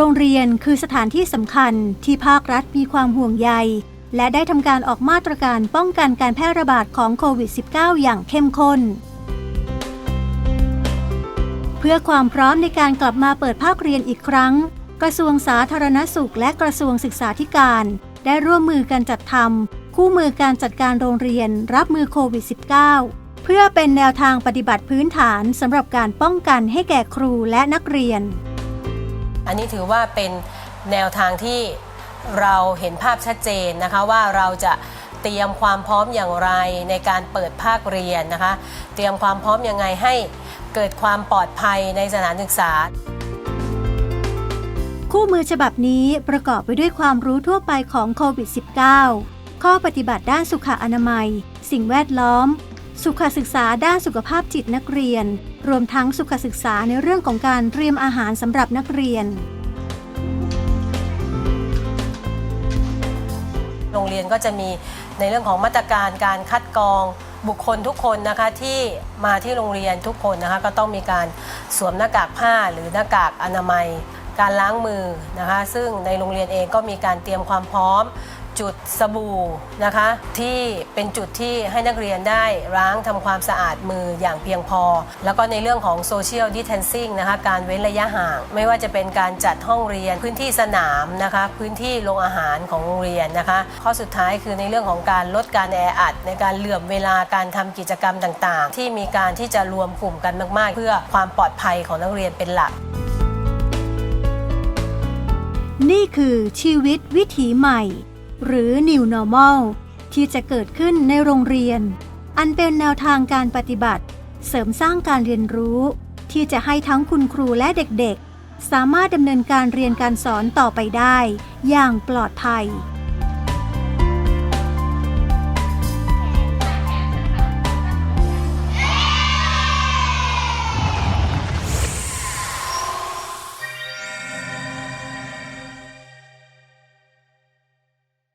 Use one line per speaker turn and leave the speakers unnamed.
โรงเรียนคือสถานที่สำคัญที่ภาครัฐมีความห่วงใย และได้ทำการออกมาตรการป้องกันการแพร่ระบาดของโควิด -19 อย่างเข้มข้น เพื่อความพร้อมในการกลับมาเปิดภาคเรียนอีกครั้ง กระทรวงสาธารณสุขและกระทรวงศึกษาธิการ ได้ร่วมมือกันจัดทำคู่มือการจัดการโรงเรียนรับมือโควิด -19 เพื่อเป็นแนวทางปฏิบัติพื้นฐานสำหรับการป้องกันให้แก่ครูและนักเรียน
อันนี้ถือว่าเป็นแนวทางที่เราเห็นภาพชัดเจนนะคะว่าเราจะเตรียมความพร้อมอย่างไรในการเปิดภาคเรียนนะคะ เตรียมความพร้อมยังไงให้เกิดความปลอดภัยในสถานศึกษา
คู่มือฉบับนี้ประกอบไปด้วยความรู้ทั่วไปของโควิด -19 ข้อปฏิบัติด้านสุขอนามัย สิ่งแวดล้อม สุขศึกษาด้านสุขภาพจิตนักเรียน รวมทั้งสุขศึกษาในเรื่องของการเตรียมอาหารสำหรับนักเรียน
โรงเรียนก็จะมีในเรื่องของมาตรการการคัดกรองบุคคลทุกคนนะคะที่มาที่โรงเรียนทุกคนนะคะก็ต้องมีการสวมหน้ากากผ้าหรือหน้ากากอนามัย การล้างมือนะคะ ซึ่งในโรงเรียนเองก็มีการเตรียมความพร้อม จุดสบู่นะคะ ที่เป็นจุดที่ให้นักเรียนได้ล้างทำความสะอาดมืออย่างเพียงพอ แล้วก็ในเรื่องของโซเชียลดิ t เทนซิ่งนะคะการเว้นระยะห่าง ไม่ว่าจะเป็นการจัดห้องเรียนพื้นที่สนามนะคะ พื้นที่โรงอาหารของโรงเรียนนะคะ ข้อสุดท้ายคือในเรื่องของการลดการแออัด ในการเหลื่อมเวลาการทำกิจกรรมต่างๆ ที่มีการที่จะรวมกลุ่มกันมาก ๆ เพื่อความปลอดภัยของนักเรียนเป็นหลัก
นี่คือชีวิตวิถีใหม่ หรือ New Normal ที่จะเกิดขึ้นในโรงเรียน อันเป็นแนวทางการปฏิบัติ เสริมสร้างการเรียนรู้ ที่จะให้ทั้งคุณครูและเด็กๆ สามารถดำเนินการเรียนการสอนต่อไปได้ อย่างปลอดภัย